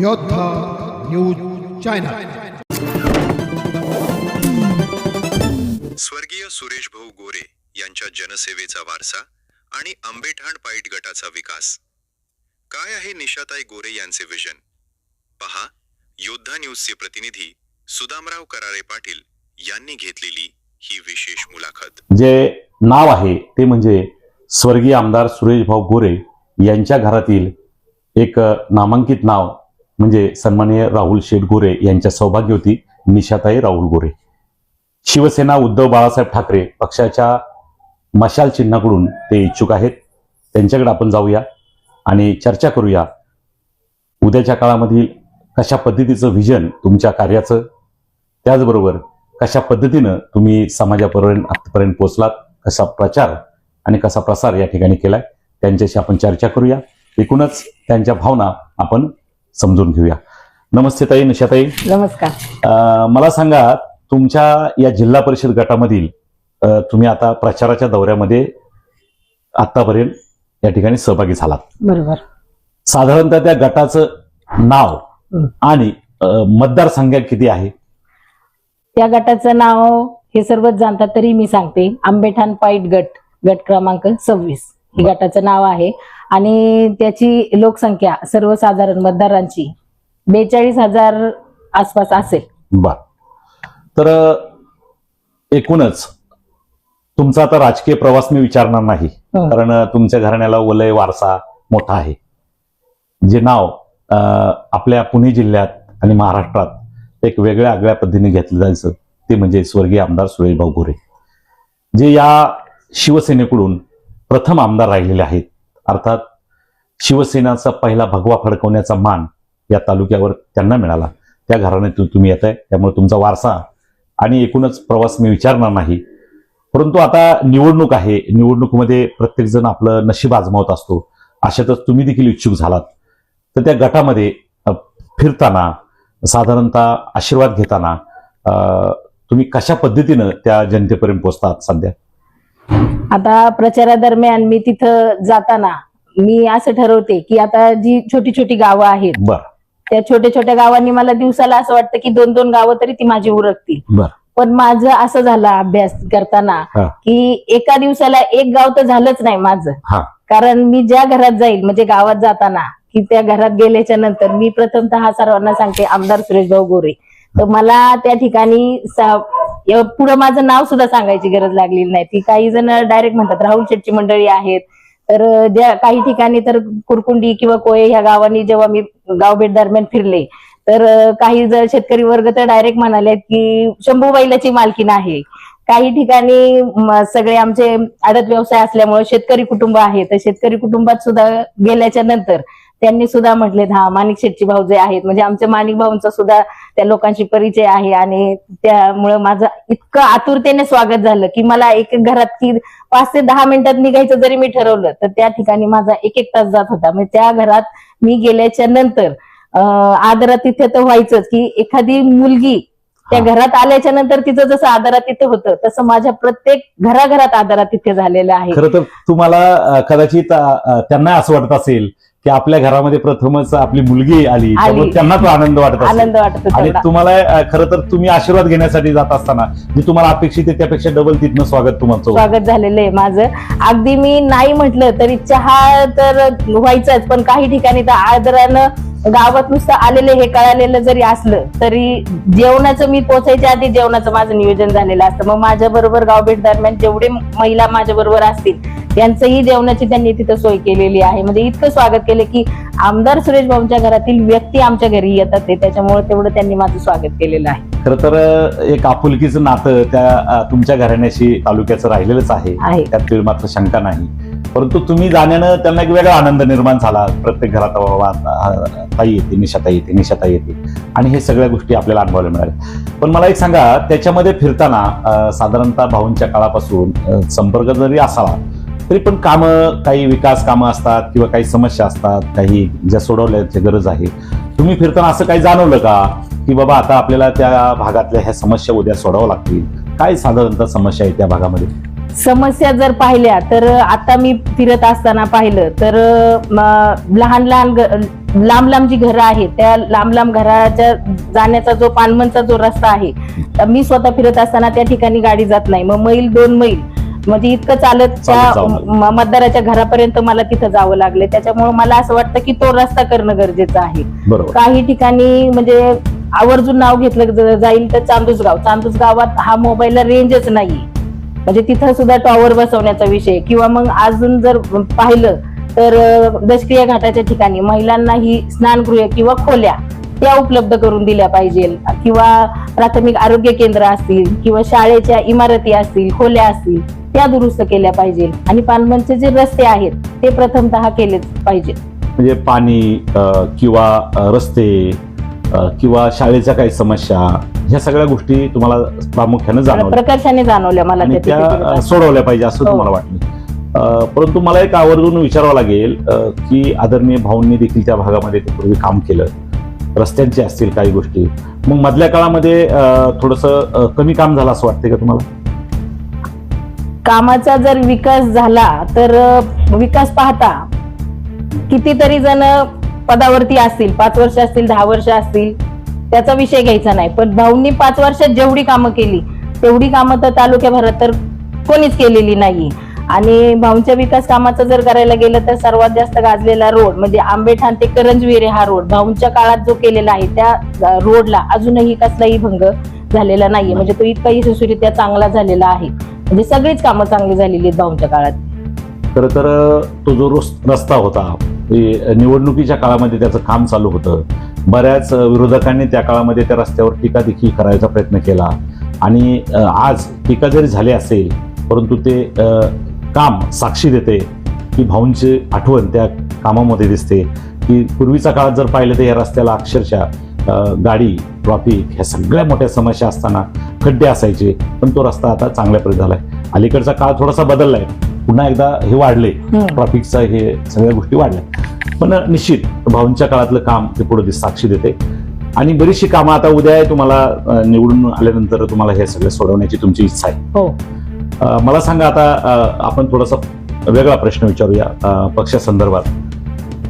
योद्धा news channel स्वर्गीय सुरेश भाऊ गोरे यांच्या जनसेवेचा वारसा आणि आंबेठाण पाईट गटाचा विकास. काय आहे निशाताई गोरे यांचे विजन पहा योद्धा न्यूजचे प्रतिनिधी सुदामराव कराळे पाटील यांनी घेतलेली ही विशेष मुलाखत. जे नाव आहे ते म्हणजे स्वर्गीय आमदार सुरेश भाऊ गोरे यांच्या घरातील एक नामांकित नाव म्हणजे सन्माननीय राहुल शेठ गोरे यांच्या सौभाग्यवती निशाताई राहुल गोरे. शिवसेना उद्धव बाळासाहेब ठाकरे पक्षाच्या मशाल चिन्हाकडून ते इच्छुक आहेत. त्यांच्याकडे आपण जाऊया आणि चर्चा करूया. उद्याच्या काळामधील कशा पद्धतीचं व्हिजन तुमच्या कार्याचं? त्याचबरोबर कशा पद्धतीनं तुम्ही समाजापर्यंत आतापर्यंत पोहोचलात? कसा प्रचार आणि कसा प्रसार या ठिकाणी केलाय? त्यांच्याशी आपण चर्चा करूया. एकूणच त्यांच्या भावना आपण समजून घेऊया. नमस्ते ताई निशाताई. नमस्कार. मला सांगा तुमच्या या जिल्हा परिषद गटामधील तुम्ही आता प्रचाराच्या दौऱ्यामध्ये आतापर्यंत या ठिकाणी सहभागी झालात. बरोबर. साधारणतः त्या गटाचं नाव. आणि मतदारसंख्या किती आहे? त्या गटाचं नाव हे सर्वच जाणतात तरी मी सांगते. आंबेठाण पाईट गट गट क्रमांक सव्वीस. हे. गटाचं नाव आहे. आणि त्याची लोकसंख्या सर्वसाधारण मतदारांची बेचाळीस हजार आसपास असेल. बर तर एकूणच तुमचा आता राजकीय प्रवास मी विचारणार नाही. कारण तुमच्या घराण्याला वलय वारसा मोठा आहे. जे नाव आपल्या पुणे जिल्ह्यात आणि महाराष्ट्रात एक वेगळ्या आगळ्या पद्धतीने घेतलं जायचं ते म्हणजे स्वर्गीय आमदार सुरेशभाऊ गोरे जे या शिवसेनेकडून प्रथम आमदार राहिलेले आहेत अर्थात शिवसेनाचा पहिला भगवा फडकवण्याचा मान या तालुक्यावर त्यांना मिळाला. त्या घराण्यातून तुम्ही येत आहे त्यामुळे तुमचा वारसा आणि एकूणच प्रवास मी विचारणार नाही. परंतु आता निवडणूक आहे. निवडणुकीमध्ये प्रत्येकजण आपलं नशीब आजमावत असतो. अशातच तुम्ही देखील इच्छुक झालात. तर त्या गटामध्ये फिरताना साधारणतः आशीर्वाद घेताना तुम्ही कशा पद्धतीनं त्या जनतेपर्यंत पोहोचतात सध्या? आता प्रचारादरम्यान मी तिथं जाताना मी असं ठरवते की आता जी छोटी छोटी गावं आहेत त्या छोट्या छोट्या गावांनी मला दिवसाला असं वाटतं की दोन दोन गावं तरी ती माझी उरकतील बर. पण माझं असं झालं अभ्यास करताना. की एका दिवसाला एक गाव तर झालंच नाही माझं. कारण मी ज्या घरात जाईल म्हणजे गावात जाताना की त्या घरात गेल्याच्यानंतर मी प्रथमतः सर्वांना सांगते आमदार सुरेश भाऊ गोरे. तर मला त्या ठिकाणी पुढं माझं नाव सुद्धा सांगायची गरज लागलेली नाही. ती काही जण डायरेक्ट म्हणतात राहुल शेट्टी मंडळी आहेत. तर ज्या काही ठिकाणी तर कुरकुंडी किंवा कोळे ह्या गावांनी जेव्हा मी गावभेट दरम्यान फिरले तर काही जर शेतकरी वर्ग तर डायरेक्ट म्हणाले की शंभू बैलाची मालकीन आहे काही ठिकाणी सगळे आमचे आडत व्यवसाय असल्यामुळे शेतकरी कुटुंब आहे. तर शेतकरी कुटुंबात सुद्धा गेल्याच्यानंतर त्यांनी सुद्धा म्हटले हा माणिक शेटची भाऊ जे आहेत म्हणजे आमच्या माणिक भाऊंचा सुद्धा त्या लोकांशी परिचय आहे आणि त्यामुळं माझं इतकं आतुरतेने स्वागत झालं की मला एक एक घरात की पाच ते दहा मिनिटात निघायचं जरी मी ठरवलं तर त्या ठिकाणी माझा एक एक तास जात होता म्हणजे त्या घरात मी गेल्याच्यानंतर अं, आदरातिथ्य तर व्हायचंच की एखादी मुलगी त्या. घरात आल्याच्यानंतर तिचं जसं आदरातिथ्य होतं तसं माझ्या प्रत्येक घराघरात आदरातिथ्य झालेलं आहे खरं तर तुम्हाला कदाचित त्यांना असं वाटत असेल की आपल्या घरामध्ये प्रथमच आपली मुलगी आली त्यामुळे त्यांना तो आनंद वाटत आनंद वाटत आणि तुम्हाला खरं तर तुम्ही आशीर्वाद घेण्यासाठी जात असताना जे तुम्हाला अपेक्षित आहे त्यापेक्षा डबल तिथनं स्वागत तुमचं होतं. स्वागत झालेलं आहे माझं. अगदी मी नाही म्हटलं तरी चहा तर व्हायचाच पण काही ठिकाणी तर आदरानं गावात नुसतं आलेलं हे कळालेलं जरी असलं तरी जेवणाचं मी पोचायच्या आधी जेवणाचं माझं नियोजन झालेलं असतं. मग माझ्या बरोबर गावभेट दरम्यान जेवढे महिला माझ्या बरोबर असतील त्यांचंही जेवणाची त्यांनी तिथं सोय केलेली आहे. म्हणजे इतकं स्वागत केलं की आमदार सुरेश भाऊंच्या घरातील व्यक्ती आमच्या घरी येतात ते. त्याच्यामुळे तेवढं त्यांनी माझं स्वागत केलेलं आहे. खरं तर एक आपुलकीचं नातं त्या तुमच्या घराण्याशी तालुक्याचं राहिलेलंच आहे. त्यात मात्र शंका नाही. परंतु तुम्ही जाण्यानं त्यांना एक वेगळा आनंद निर्माण झाला. प्रत्येक घरात ताई येते निशाताई येते निशाताई येते. आणि हे सगळ्या गोष्टी आपल्याला अनुभवायला मिळाल्या. पण मला एक सांगा त्याच्यामध्ये फिरताना साधारणतः भाऊंच्या काळापासून संपर्क जरी असावा तरी पण कामं काही विकास कामं असतात किंवा काही समस्या असतात काही ज्या सोडवल्याची गरज आहे. तुम्ही फिरताना असं काही जाणवलं का? की बाबा आता आपल्याला त्या भागातल्या ह्या समस्या उद्या सोडावं लागतील. काय साधारणतः समस्या आहे त्या भागामध्ये? समस्या जर पाहिल्या तर आता मी फिरत असताना पाहिलं तर लहान लहान ग- लांब लांब जी घरं आहेत त्या लांब लांब घराच्या जाण्याचा जो पानमनचा जो रस्ता आहे मी स्वतः फिरत असताना त्या ठिकाणी गाडी जात नाही. मग मैल दोन मैल. म्हणजे इतकं चालत चालत त्या जावं लागलं. म- मतदाराच्या घरापर्यंत मला तिथं जावं लागले. त्याच्यामुळे मला असं वाटतं की तो रस्ता करणं गरजेचं आहे. काही ठिकाणी म्हणजे आवर्जून नाव घेतलं जाईल तर चांदूस गाव चांदूस गावात हा मोबाईलला रेंजच नाही म्हणजे तिथं सुद्धा टॉवर बसवण्याचा विषय. किंवा मग अजून जर पाहिलं तर दशक्रिया घाटाच्या ठिकाणी महिलांना ही स्नानगृह किंवा खोल्या त्या उपलब्ध करून दिल्या पाहिजे. किंवा प्राथमिक आरोग्य केंद्र असतील किंवा शाळेच्या इमारती असतील खोल्या असतील. त्या दुरुस्त केल्या पाहिजे. आणि पानमनचे जे रस्ते आहेत ते प्रथमतः केलेच पाहिजे. म्हणजे पाणी किंवा रस्ते किंवा शाळेच्या काही समस्या ह्या सगळ्या गोष्टी तुम्हाला प्रामुख्याने जाणवल्या. प्रकर्षाने जाणवल्या मला त्या सोडवल्या पाहिजे असं हो. तुम्हाला वाटलं परंतु मला एक आवर्जून विचारावं लागेल की आदरणीय भाऊंनी देखील त्या भागामध्ये पूर्वी काम केलं. रस्त्यांचे असतील काही गोष्टी. मग मधल्या काळामध्ये थोडस कमी काम झालं असं वाटतंय का तुम्हाला? कामाचा जर विकास झाला तर विकास पाहता कितीतरी जण पदावरती असतील पाच वर्ष असतील दहा वर्ष असतील त्याचा विषय घ्यायचा नाही. पण भाऊंनी पाच वर्षात जेवढी कामं केली तेवढी कामं तर तालुक्याभरात तर कोणीच केलेली नाही. आणि भाऊंच्या विकास कामाचं जर करायला गेलं तर सर्वात जास्त गाजलेला रोड म्हणजे आंबेठाण ते करंजविरे हा रोड. भाऊंच्या काळात जो केलेला आहे त्या रोडला अजूनही कसलाही भंग झालेला नाहीये. म्हणजे तो इतका यशस्वीरित्या चांगला झालेला आहे. म्हणजे सगळीच कामं चांगली झालेली आहेत भाऊंच्या काळात. खरं तर तो जो रस्ता होता निवडणुकीच्या काळामध्ये त्याचं काम चालू होतं. बऱ्याच विरोधकांनी त्या काळामध्ये त्या रस्त्यावर टीका देखील करायचा प्रयत्न केला. आणि आज टीका जरी झाली असेल परंतु ते काम साक्षी देते की भाऊंची आठवण त्या कामामध्ये दिसते. की पूर्वीच्या काळात जर पाहिलं तर या रस्त्याला अक्षरशः गाडी ट्रॉफिक ह्या सगळ्या मोठ्या समस्या असताना खड्डे असायचे पण तो रस्ता आता चांगल्या प्रकारे झालाय. अलीकडचा काळ थोडासा बदललाय. पुन्हा एकदा हे वाढले. ट्रॉफिकचा हे सगळ्या गोष्टी वाढल्या. पण निश्चित भाऊंच्या काळातलं काम ते पुढे साक्षी देते. आणि बरीचशी कामं आता उद्या तुम्हाला निवडून आल्यानंतर तुम्हाला हे सगळं सोडवण्याची तुमची इच्छा आहे. हो. मला सांगा आता आपण थोडासा वेगळा प्रश्न विचारूया पक्षासंदर्भात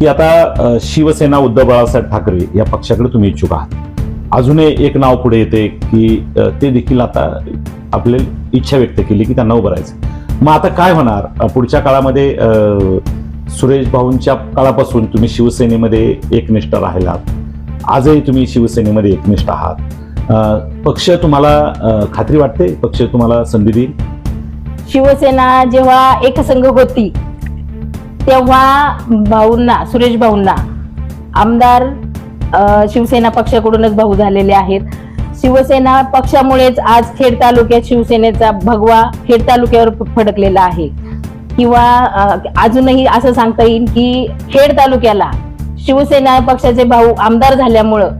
की आता शिवसेना उद्धव बाळासाहेब ठाकरे या पक्षाकडे तुम्ही इच्छुक आहात. अजूनही एक नाव पुढे येते की ते देखील आता आपल्याला इच्छा व्यक्त केली की त्यांना उभं राहायचं. मग आता काय होणार? पुढच्या काळामध्ये सुरेश भाऊंच्या काळापासून तुम्ही शिवसेनेमध्ये एकनिष्ठ राहिलात. आजही तुम्ही शिवसेनेमध्ये एकनिष्ठ आहात. पक्ष तुम्हाला खात्री वाटते? पक्ष तुम्हाला संधी देईल? शिवसेना जेव्हा एकसंघ होती तेव्हा भाऊंना सुरेश भाऊंना आमदार शिवसेना पक्षाकडूनच भाऊ झालेले आहेत. शिवसेना पक्षामुळेच आज खेड तालुक्यात शिवसेनेचा भगवा खेड तालुक्यावर फडकलेला आहे. किंवा अजूनही असं सांगता येईल की खेड तालुक्याला शिवसेना पक्षाचे भाऊ आमदार झाल्यामुळं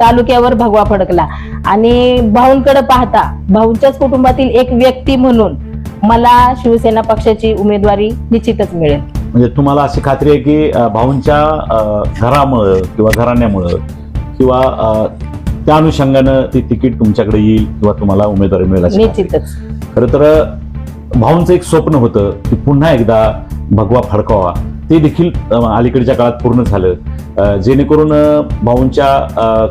तालुक्यावर भगवा फडकला. आणि भाऊंकडे पाहता भाऊंच्याच कुटुंबातील एक व्यक्ती म्हणून मला शिवसेना पक्षाची उमेदवारी निश्चितच मिळेल. म्हणजे तुम्हाला अशी खात्री आहे की भाऊंच्या घरामुळं किंवा घराण्यामुळं किंवा त्या अनुषंगानं ती तिकीट तुमच्याकडे येईल किंवा तुम्हाला उमेदवारी मिळेल खरं तर भाऊंचं एक स्वप्न होतं की पुन्हा एकदा भगवा फडकावा. ते देखील अलीकडच्या काळात पूर्ण झालं. जेणेकरून भाऊंच्या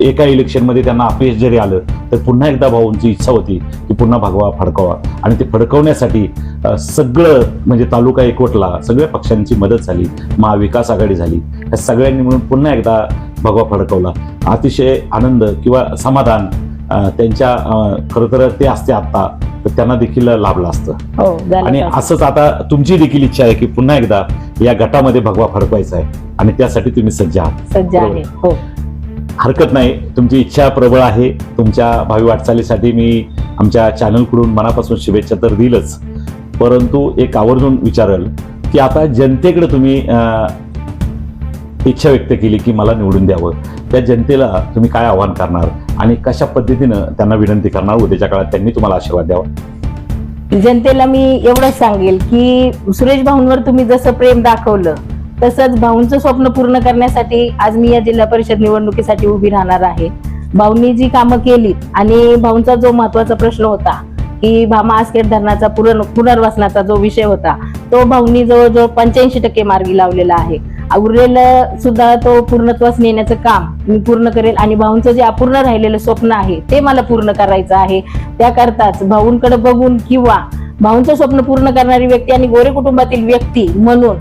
एका इलेक्शनमध्ये त्यांना अपयश जरी आलं तर पुन्हा एकदा भाऊंची इच्छा होती की पुन्हा भगवा फडकावा. आणि ते फडकवण्यासाठी सगळं म्हणजे तालुका एकवटला सगळ्या पक्षांची मदत झाली महाविकास आघाडी झाली या सगळ्यांनी मिळून पुन्हा एकदा भगवा फडकवला. अतिशय आनंद किंवा समाधान त्यांच्या खरं तर ते असते आत्ता तर त्यांना देखील लाभलं असतं. हो आणि. असंच आता तुमची देखील इच्छा आहे की पुन्हा एकदा या गटामध्ये भगवा फडकवायचा आहे. आणि त्यासाठी तुम्ही सज्ज आहात. सज्ज आहे. हो. हरकत नाही. तुमची इच्छा प्रबळ आहे. तुमच्या भावी वाटचालीसाठी मी आमच्या चॅनलकडून मनापासून शुभेच्छा तर दिलच. परंतु एक आवर्जून विचारल की आता जनतेकडे तुम्ही इच्छा व्यक्त केली की मला निवडून द्यावं. त्या जनतेला तुम्ही काय आव्हान करणार आणि कशा पद्धतीनं त्यांना विनंती करणार? उद्याच्या काळात त्यांनी तुम्हाला आशीर्वाद द्यावा. जनतेला मी एवढंच सांगेल की सुरेश भाऊंवर तुम्ही जसं प्रेम दाखवलं तसंच भाऊंचं स्वप्न पूर्ण करण्यासाठी आज मी या जिल्हा परिषद निवडणुकीसाठी उभी राहणार आहे. भाऊंनी जी कामं केली आणि भाऊंचा जो महत्त्वाचा प्रश्न होता की भामा आस्केट धरणाचा पुनर्वसनाचा जो विषय होता तो भाऊंनी जवळजवळ पंच्याऐंशी टक्के मार्गी लावलेला आहे. उरलेलं सुद्धा तो पूर्णत्वास नेण्याचं काम मी पूर्ण करेल आणि भाऊंचं जे अपूर्ण राहिलेलं स्वप्न आहे ते मला पूर्ण करायचं आहे. त्याकरताच भाऊंकडे बघून किंवा भाऊंचं स्वप्न पूर्ण करणारी व्यक्ती आणि गोरे कुटुंबातील व्यक्ती म्हणून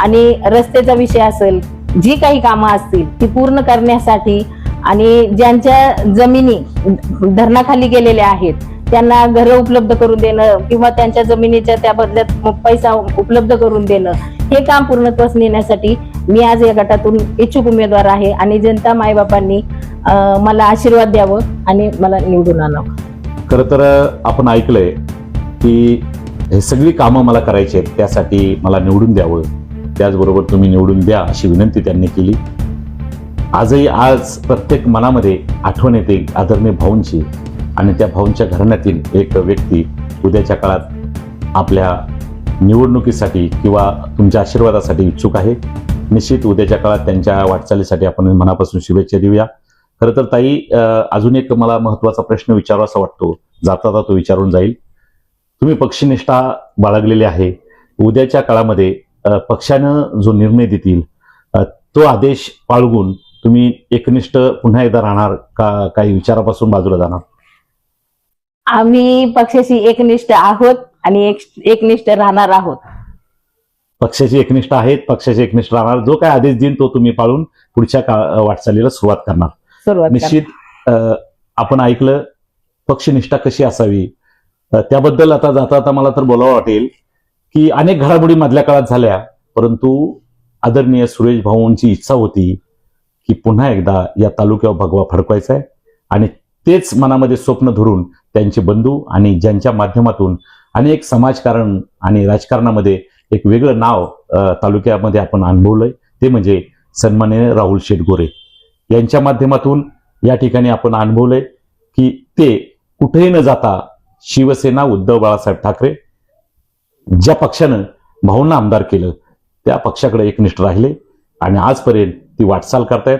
आणि रस्त्याचा विषय असेल जी काही कामं असतील ती पूर्ण करण्यासाठी आणि ज्यांच्या जमिनी धरणाखाली गेलेल्या आहेत त्यांना घरं उपलब्ध करून देणं किंवा त्यांच्या जमिनीच्या त्या बदल्यात पैसा उपलब्ध करून देणं हे काम पूर्णत्वास नेण्यासाठी मी आज या गटातून इच्छुक उमेदवार आहे आणि जनता मायबापांनी मला आशीर्वाद द्यावं आणि मला निवडून आणावं. खरं तर आपण ऐकलंय की हे सगळी कामं मला करायची आहेत त्यासाठी मला निवडून द्यावं. त्याचबरोबर तुम्ही निवडून द्या अशी विनंती त्यांनी केली. आजही आज प्रत्येक मनामध्ये आठवण येते आदरणीय भाऊंची आणि त्या भाऊंच्या घराण्यातील एक व्यक्ती उद्याच्या काळात आपल्या निवडणुकीसाठी किंवा तुमच्या आशीर्वादासाठी इच्छुक आहे. निश्चित उद्याच्या काळात त्यांच्या वाटचालीसाठी आपण मनापासून शुभेच्छा देऊया. खरं तर ताई अजून एक मला महत्त्वाचा प्रश्न विचारावासा वाटतो. जाता जाता तो विचारून जाईल. तुम्ही पक्षनिष्ठा बाळगलेली आहे. उद्याच्या काळामध्ये पक्षानं जो निर्णय देतील तो आदेश बाळगून तुम्ही एकनिष्ठ पुन्हा एकदा राहणार का काही विचारापासून बाजूला जाणार? आम्ही पक्षाशी एकनिष्ठ आहोत आणि एक एकनिष्ठ राहणार आहोत. पक्षाची एकनिष्ठ आहेत पक्षाची एकनिष्ठ राहणार. जो काय आदेश देईल तो तुम्ही पाळून पुढच्या काळ- वाटचालीला सुरुवात करणार. निश्चित आपण ऐकलं पक्षनिष्ठा कशी असावी? त्याबद्दल आता जाता आता मला तर बोलावं वाटेल. की अनेक घडामोडी मधल्या काळात झाल्या परंतु आदरणीय सुरेश भाऊंची इच्छा होती की पुन्हा एकदा या तालुक्यावर भगवा फडकवायचा आहे. आणि तेच मनामध्ये स्वप्न धरून त्यांचे बंधू आणि ज्यांच्या माध्यमातून अनेक समाजकारण आणि राजकारणामध्ये एक वेगळं नाव तालुक्यामध्ये आपण अनुभवलंय ते म्हणजे सन्मान्य राहुल शेटगोरे. यांच्या माध्यमातून या ठिकाणी आपण अनुभवलंय की ते कुठेही न जाता शिवसेना उद्धव बाळासाहेब ठाकरे ज्या पक्षानं भाऊंना आमदार केलं त्या पक्षाकडे एकनिष्ठ राहिले आणि आजपर्यंत ती वाटचाल करतायत.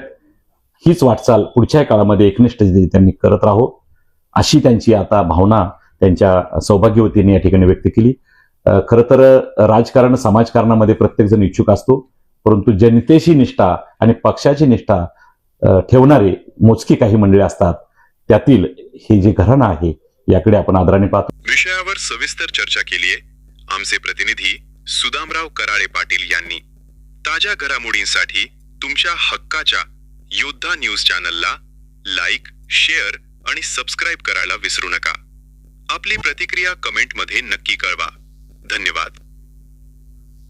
हीच वाटचाल पुढच्या काळामध्ये एकनिष्ठ त्यांनी करत राहो अशी त्यांची आता भावना त्यांच्या सौभाग्यवतीने या ठिकाणी व्यक्त केली. खरं तर राजकारण समाजकारणामध्ये प्रत्येकजण इच्छुक असतो परंतु जनतेशी निष्ठा आणि पक्षाची निष्ठा ठेवणारे मोजकी काही मंडळी असतात त्यातील हे जे घराणं आहे याकडे आपण आदराने पाहतो. विषयावर सविस्तर चर्चा केलीये. आमचे प्रतिनिधी सुदामराव कराळे पाटील यांनी ताज्या घडामोडींसाठी तुमच्या हक्काच्या योद्धा न्यूज चॅनलला लाईक शेअर आणि सबस्क्राईब करायला विसरू नका. आपली प्रतिक्रिया कमेंटमध्ये नक्की कळवा. धन्यवाद.